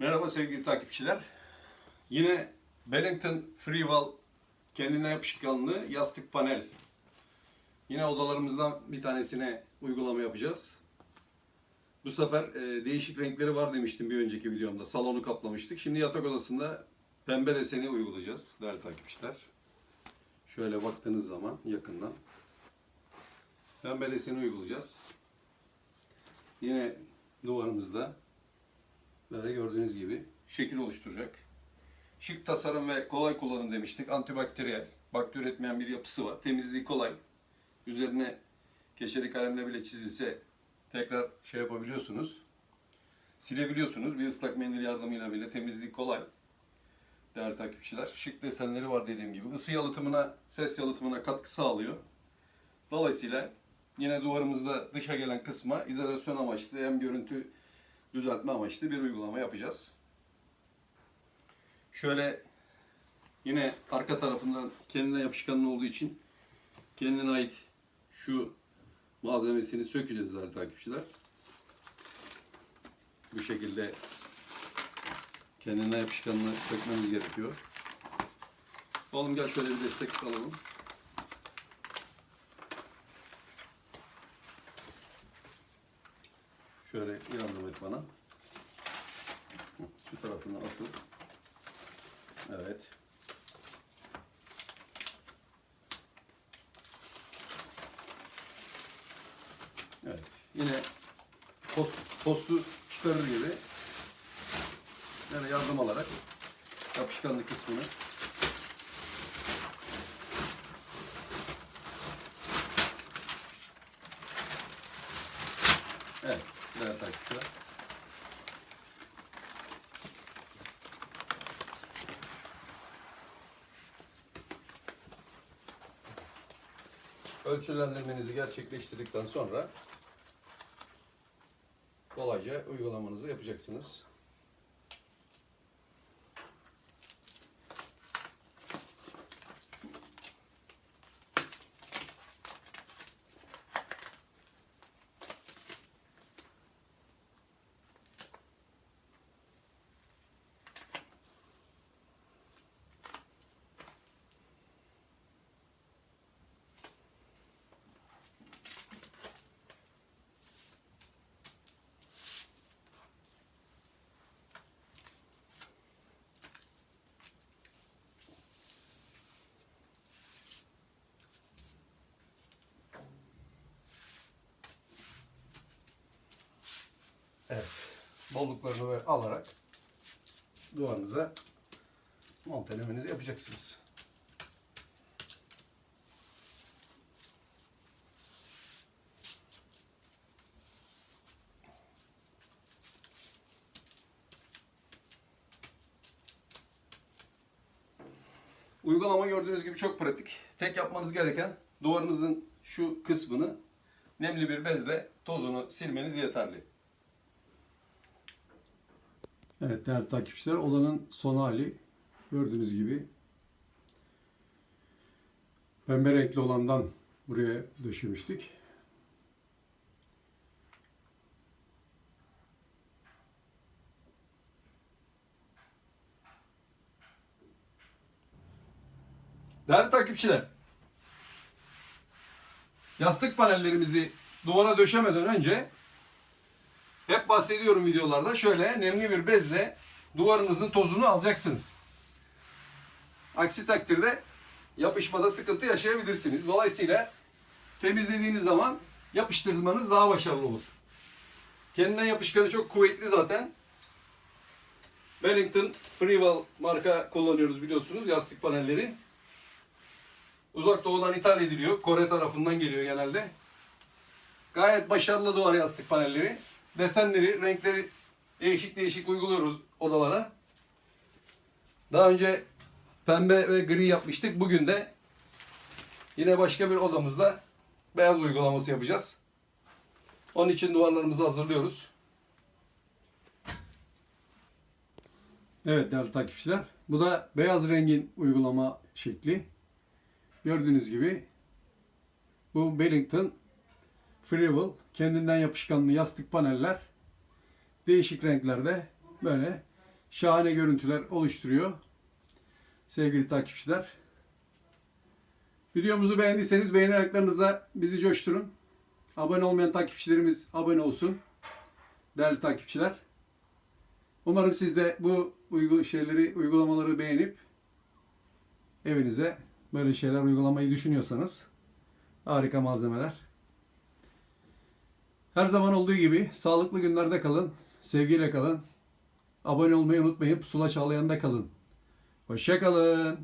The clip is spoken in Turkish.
Merhaba sevgili takipçiler. Yine Bennington Freewall kendine yapışkanlı yastık panel. Yine odalarımızdan bir tanesine uygulama yapacağız. Bu sefer e, değişik renkleri var demiştim bir önceki videomda. Salonu kaplamıştık. Şimdi yatak odasında pembe deseni uygulayacağız değerli takipçiler. Şöyle baktığınız zaman yakından pembe deseni uygulayacağız. Yine duvarımızda Böyle gördüğünüz gibi şekil oluşturacak. Şık tasarım ve kolay kullanım demiştik. Antibakteriyel, bakteri üretmeyen bir yapısı var. Temizliği kolay. Üzerine keçeli kalemle bile çizilse tekrar şey yapabiliyorsunuz. Silebiliyorsunuz. Bir ıslak mendil yardımıyla bile temizliği kolay. Değerli takipçiler. Şık desenleri var dediğim gibi. Isı yalıtımına, ses yalıtımına katkı sağlıyor. Dolayısıyla yine duvarımızda dışa gelen kısma izolasyon amaçlı hem görüntü düzeltme amaçlı bir uygulama yapacağız. Şöyle yine arka tarafından kendine yapışkanlı olduğu için kendine ait şu malzemesini sökeceğiz değerli takipçiler. Bu şekilde kendine yapışkanını sökmemiz gerekiyor. Oğlum gel şöyle bir destek alalım. Şöyle yardım et bana. Şu tarafını asıl. Evet. Evet. Yine post, postu çıkarır gibi yani yardım alarak yapışkanlık kısmını Evet, değerli takipçiler. Ölçülendirmenizi gerçekleştirdikten sonra kolayca uygulamanızı yapacaksınız. Evet. Bolluklarını alarak duvarınıza montelemenizi yapacaksınız. Uygulama gördüğünüz gibi çok pratik. Tek yapmanız gereken duvarınızın şu kısmını nemli bir bezle tozunu silmeniz yeterli. Evet değerli takipçiler odanın son hali gördüğünüz gibi pembe renkli olandan buraya döşemiştik. Değerli takipçiler, yastık panellerimizi duvara döşemeden önce hep bahsediyorum videolarda. Şöyle nemli bir bezle duvarınızın tozunu alacaksınız. Aksi takdirde yapışmada sıkıntı yaşayabilirsiniz. Dolayısıyla temizlediğiniz zaman yapıştırmanız daha başarılı olur. Kendinden yapışkanı çok kuvvetli zaten. Bennington Freewell marka kullanıyoruz biliyorsunuz yastık panelleri. Uzak doğudan ithal ediliyor. Kore tarafından geliyor genelde. Gayet başarılı duvar yastık panelleri desenleri, renkleri değişik değişik uyguluyoruz odalara. Daha önce pembe ve gri yapmıştık. Bugün de yine başka bir odamızda beyaz uygulaması yapacağız. Onun için duvarlarımızı hazırlıyoruz. Evet değerli takipçiler. Bu da beyaz rengin uygulama şekli. Gördüğünüz gibi bu Bellington Freewell kendinden yapışkanlı yastık paneller değişik renklerde böyle şahane görüntüler oluşturuyor. Sevgili takipçiler. Videomuzu beğendiyseniz beğeni ayaklarınızla bizi coşturun. Abone olmayan takipçilerimiz abone olsun. Değerli takipçiler. Umarım siz de bu uygu şeyleri, uygulamaları beğenip evinize böyle şeyler uygulamayı düşünüyorsanız harika malzemeler. Her zaman olduğu gibi sağlıklı günlerde kalın, sevgiyle kalın. Abone olmayı unutmayın, pusula çağlayanında kalın. Hoşçakalın.